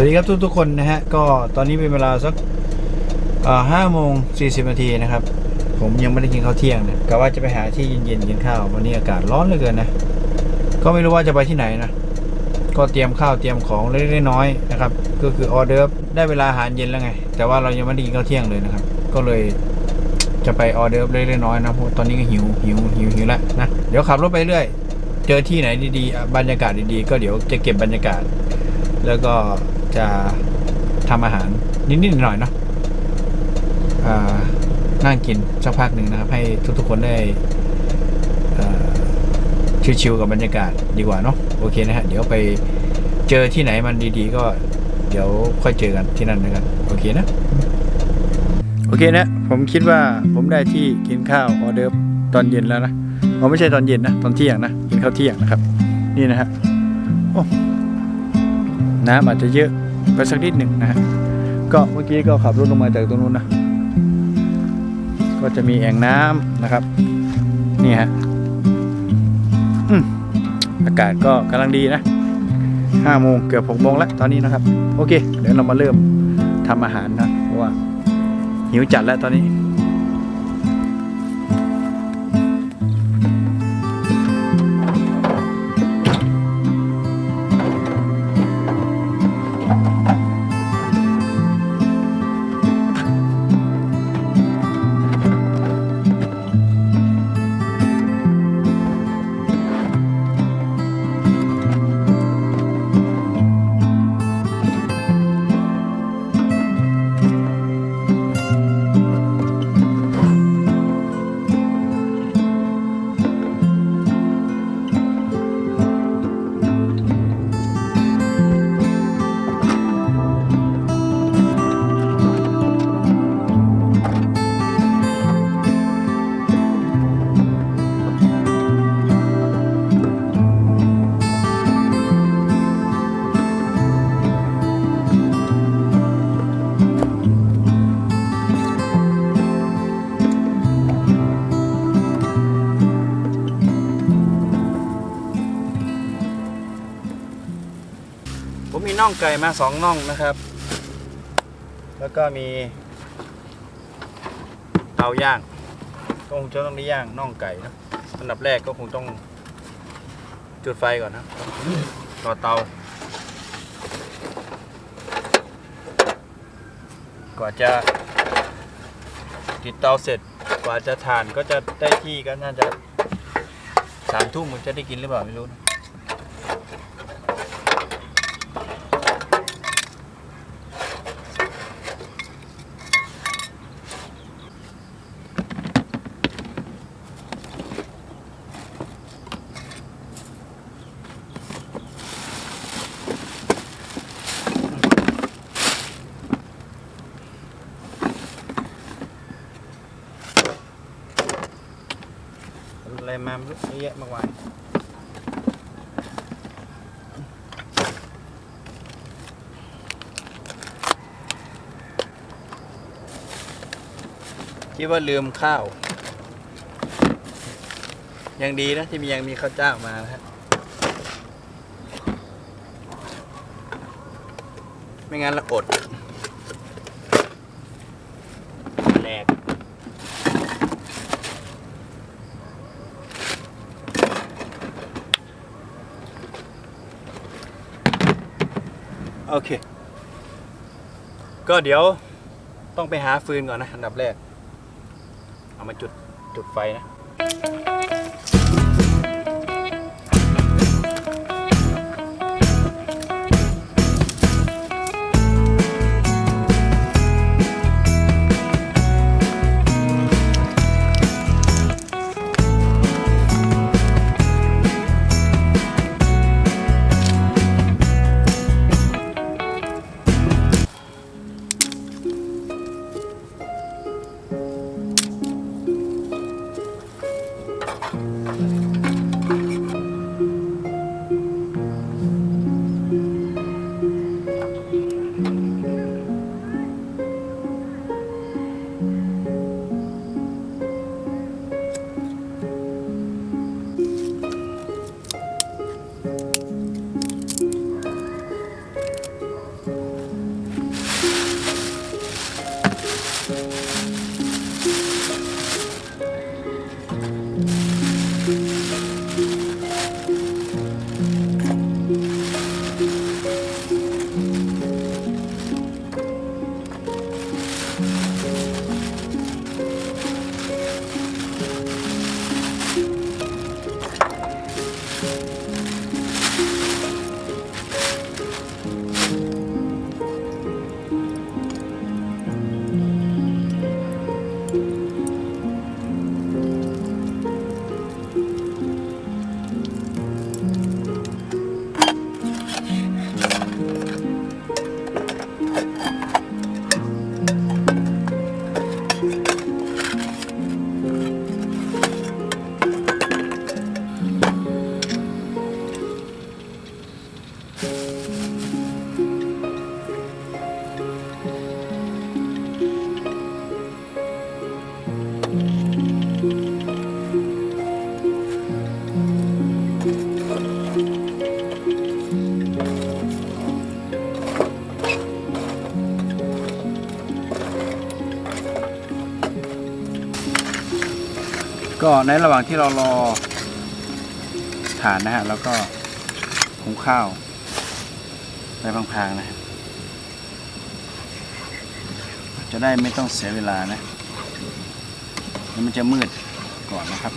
วัสดีครับทุกทุกๆคนนะฮะ ก็ตอนนี้เป็นเวลาสักห้าโมงสี่สิบนาทีนะครับ ผมยังไม่ได้กินข้าวเที่ยงนะกะว่าจะไปหาที่เย็นๆกินข้าววันนี้อากาศร้อนเหลือเกินนะ ก็ไม่รู้ว่าจะไปที่ไหนนะ ก็เตรียมข้าวเตรียมของเล็กๆน้อยๆนะครับ ก็คือออเดอร์ได้เวลาอาหารเย็นแล้วไง แต่ว่าเรายังไม่ได้กินข้าวเที่ยงเลยนะครับ ก็เลยจะไปออเดอร์เล็กๆน้อยๆนะเพราะตอนนี้ก็หิวหิวหิวหิวแล้วนะ เดี๋ยวขับรถไปเรื่อย เจอที่ไหนดีๆ บรรยากาศดีๆ ก็เดี๋ยวจะเก็บบรรยากาศ แล้วก็ จะทำอาหารนิดๆหน่อยๆเนาะนั่งกินสักพักหนึ่งนะครับ ให้ทุกๆคนได้ชิวๆกับบรรยากาศดีกว่าเนาะโอเคนะฮะเดี๋ยวไปเจอที่ไหนมันดีๆ ก็เดี๋ยวค่อยเจอกันที่นั่นนะครับโอเคนะ โอเคนะ ผมคิดว่าผมได้ที่กินข้าวออเดิร์ฟตอนเย็นแล้วนะอ๋อไม่ใช่ตอนเย็นนะ ตอนเที่ยงนะ กินข้าวเที่ยงนะครับ นี่นะฮะโอ้ น้ำอาจจะเยอะไปสักนิดหนึ่งนะฮะก็เมื่อกี้ก็ขับรถลงมาจากตรงนู้นนะ ก็จะมีแอ่งน้ำนะครับ นี่ฮะอากาศก็กำลังดีนะห้าโมงเกือบหกโมงแล้วตอนนี้นะครับ โอเค เดี๋ยวเรามาเริ่มทำอาหารนะ เพราะว่าหิวจัดแล้วตอนนี้ น่องไก่มาสองน่องนะครับ แล้วก็มีเตาย่างก็คงจะต้องได้ย่างน่องไก่นะอันดับแรกก็คงต้องจุดไฟก่อนนะต่อเตา กว่าจะติดเตาเสร็จกว่าจะทานก็จะได้ที่ก็น่าจะสามทุ่มมันจะได้กินหรือเปล่าไม่รู้นะ อะไรมาเยอะแยะมากมายคิดว่าลืมข้าว ยังดีนะที่มียังมีข้าวเจ้ามานะฮะไม่งั้นละอดแหลก โอเค ก็เดี๋ยวต้องไปหาฟืนก่อนนะ อันดับแรก เอามาจุดจุดไฟนะ ก็ในระหว่างที่เรารอฐานนะฮะ แล้วก็หุงข้าวไปพลางๆนะฮะจะได้ไม่ต้องเสียเวลานะเดี๋ยวมันจะมืดก่อนนะครับ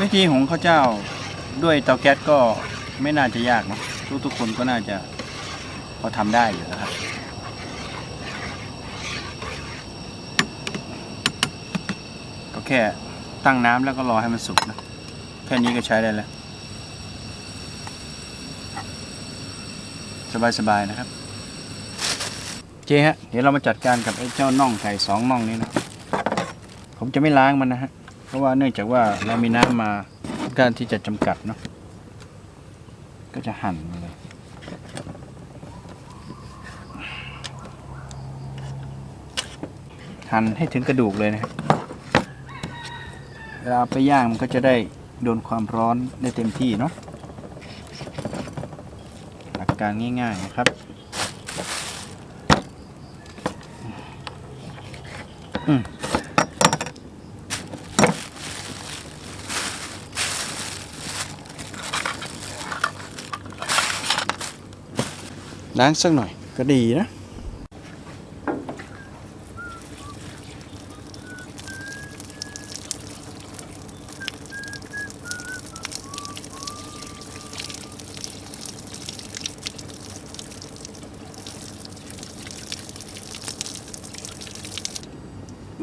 วิธีหุงข้าวเจ้าด้วยเตาแก๊สก็ไม่น่าจะยากนะทุกๆคนก็น่าจะพอทำได้อยู่นะครับ แค่ตั้งน้ำแล้วก็รอให้มันสุกนะ แค่นี้ก็ใช้ได้แล้ว สบายๆนะครับโอเคฮะ เดี๋ยวเรามาจัดการกับไอ้เจ้าน่องไก่สองน่องนี้นะ ผมจะไม่ล้างมันนะฮะ เพราะว่าเนื่องจากว่าเรามีน้ำมาการที่จะจำกัดเนาะ ก็จะหั่นเลยหั่นให้ถึงกระดูกเลยนะครับ เวลาเอาไปย่างมันก็จะได้โดนความร้อนได้เต็มที่เนาะหลักการง่ายๆนะครับล้างสักหน่อยก็ดีนะ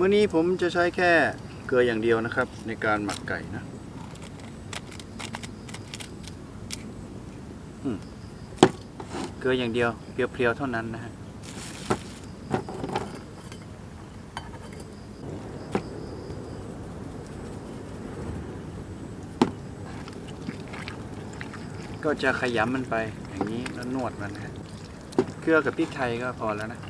มื่อนี้ผมจะใช้แค่เกลืออย่างเดียวนะครับ ในการหมักไก่นะเกลืออย่างเดียวเพียวๆเท่านั้นนะฮะก็จะขยำมันไปอย่างนี้แล้วนวดมันนะเกลือกับพริกไทยก็พอแล้วนะ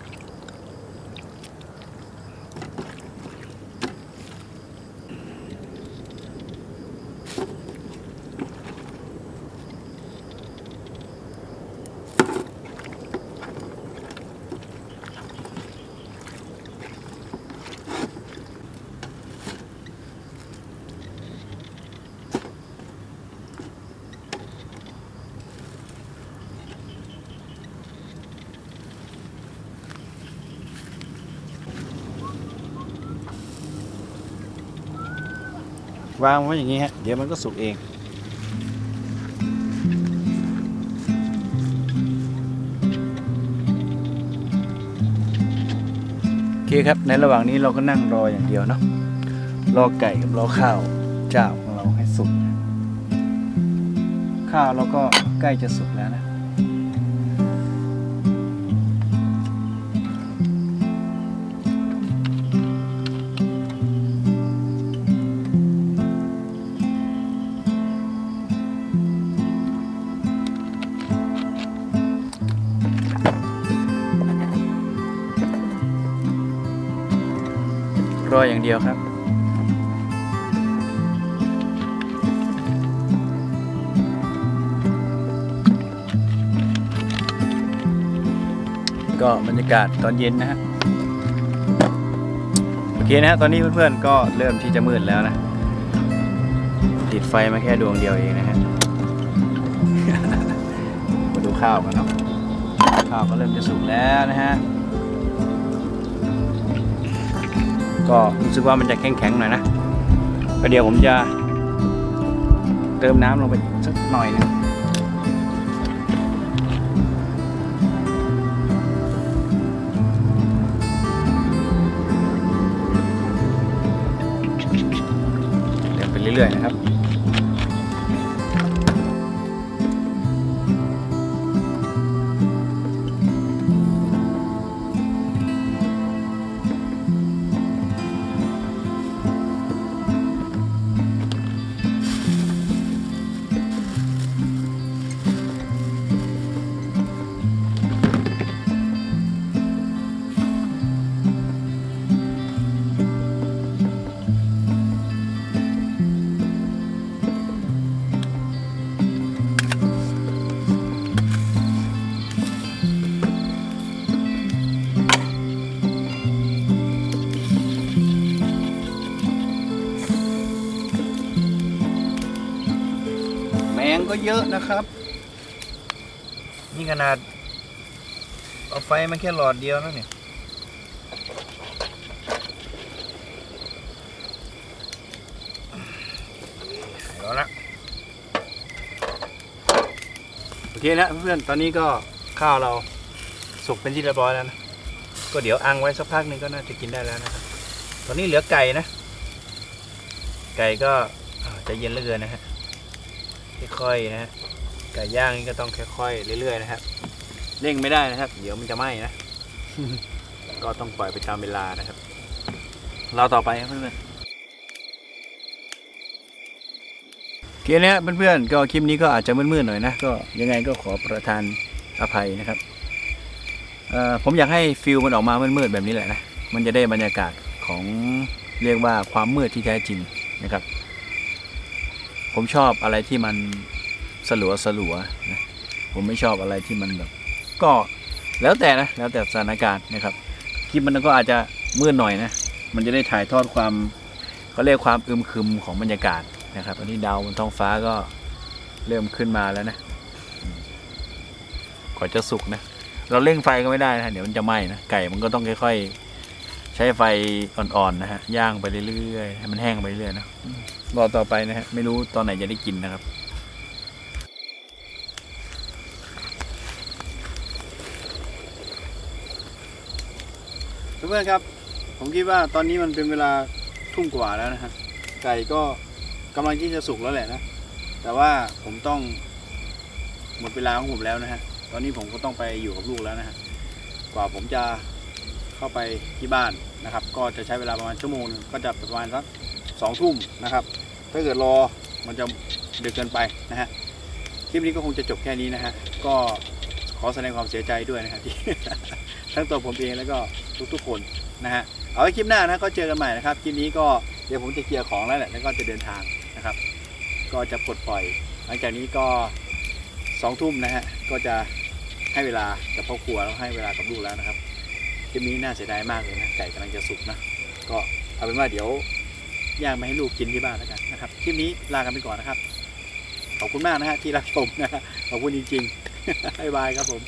วางไว้อย่างนี้ฮะ เดี๋ยวมันก็สุกเอง โอเคครับ ในระหว่างนี้เราก็นั่งรออย่างเดียวเนาะ รอไก่กับรอข้าวเจ้าของเราให้สุก ข้าวเราก็ใกล้จะสุกแล้วนะ อย่างเดียวครับ ก็บรรยากาศตอนเย็นนะฮะโอเคนะฮะตอนนี้เพื่อนๆก็เริ่มที่จะมืดแล้วนะติดไฟมาแค่ดวงเดียวเองนะฮะมาดูข้าวกันเนาะข้าวก็เริ่มจะสุกแล้วนะฮะ ก็รู้สึกว่ามันจะแข็งๆหน่อยนะก็เดี๋ยวผมจะเติมน้ำลงไปสักหน่อยหนึงเติมไปเรื่อยๆนะครับ งก็เยอะนะครับ นี่ขนาด เอาไฟมาแค่หลอดเดียวนะเนี่ยร้อนละโอเคนะเพื่อนตอนนี้ก็ข้าวเราสุกเป็นที่เรียบร้อยแล้วนะ ก็เดี๋ยวอังไว้สักพักนึงก็น่าจะกินได้แล้วนะครับตอนนี้เหลือไก่นะ ไก่ก็จะเย็นเหลือเกินนะฮะ ค่อยๆนะฮะไก่ย่างนี่ก็ต้องค่อยๆเรื่อยๆนะครับเร่งไม่ได้นะครับ เดี๋ยวมันจะไหม้นะ ก็ต้องปล่อยไปตามเวลานะครับ เราต่อไปครับเพื่อนๆโอเคนะเพื่อนๆก็คลิปนี้ก็อาจจะมืดๆหน่อยนะก็ยังไงก็ขอประทานอภัยนะครับเอ่อผมอยากให้ฟิลมันออกมามืดๆแบบนี้แหละนะมันจะได้บรรยากาศของเรียกว่าความมืดที่แท้จริงนะครับ ผมชอบอะไรที่มันสลัวสลัวนะผมไม่ชอบอะไรที่มันแบบ ก็แล้วแต่นะแล้วแต่สถานการณ์นะครับคลิปมันก็อาจจะมืดหน่อยนะ มันจะได้ถ่ายทอดความเขาเรียกความอึมครึมของบรรยากาศนะครับอันนี้ดาวบนท้องฟ้าก็เริ่มขึ้นมาแล้วนะก่อนจะสุกนะ เราเร่งไฟก็ไม่ได้นะ เดี๋ยวมันจะไหม้นะ ไก่มันก็ต้องค่อยๆ ช้ไฟอ่อนๆนะฮะย่างไปเรื่อยๆให้มันแห้งไปเรื่อยๆนะรอต่อไปนะฮะไม่รู้ตอนไหนจะได้กินนะครับเพื่อนๆครับ ผมคิดว่าตอนนี้มันเป็นเวลาทุ่มกว่าแล้วนะฮะไก่ก็กำลังที่จะสุกแล้วแหละนะ แต่ว่าผมต้องหมดเวลาของผมแล้วนะฮะ ตอนนี้ผมก็ต้องไปอยู่กับลูกแล้วนะฮะ กว่าผมจะเข้าไปที่บ้าน นะครับ ก็จะใช้เวลาประมาณชั่วโมงหนึงก็จะประมาณสักสองทุ่มนะครับ ถ้าเกิดรอมันจะดึกเกินไปนะฮะคลิปนี้ก็คงจะจบแค่นี้นะฮะก็ขอแสดงความเสียใจด้วยนะฮะที่ทั้งตัวผมเองแล้วก็ทุกๆคนนะฮะเอาไว้คลิปหน้านะก็เจอกันใหม่นะครับคลิปนี้ก็เดี๋ยวผมจะเคลียร์ของแล้วแหละแล้วก็จะเดินทางนะครับ ก็จะปลดปล่อย หลังจากนี้ก็สองทุ่มนะฮะก็จะให้เวลากับครอบครัวแล้วให้เวลากับลูกแล้วนะครับ คลิปนี้น่าเสียดายมากเลยนะไก่กำลังจะสุกนะก็เอาเป็นว่าเดี๋ยวย่างมาให้ลูกกินที่บ้านแล้วกันนะครับคลิปนี้ลากันไปก่อนนะครับขอบคุณมากนะฮะที่รับชมนะขอบคุณจริงๆบ๊ายบายครับผม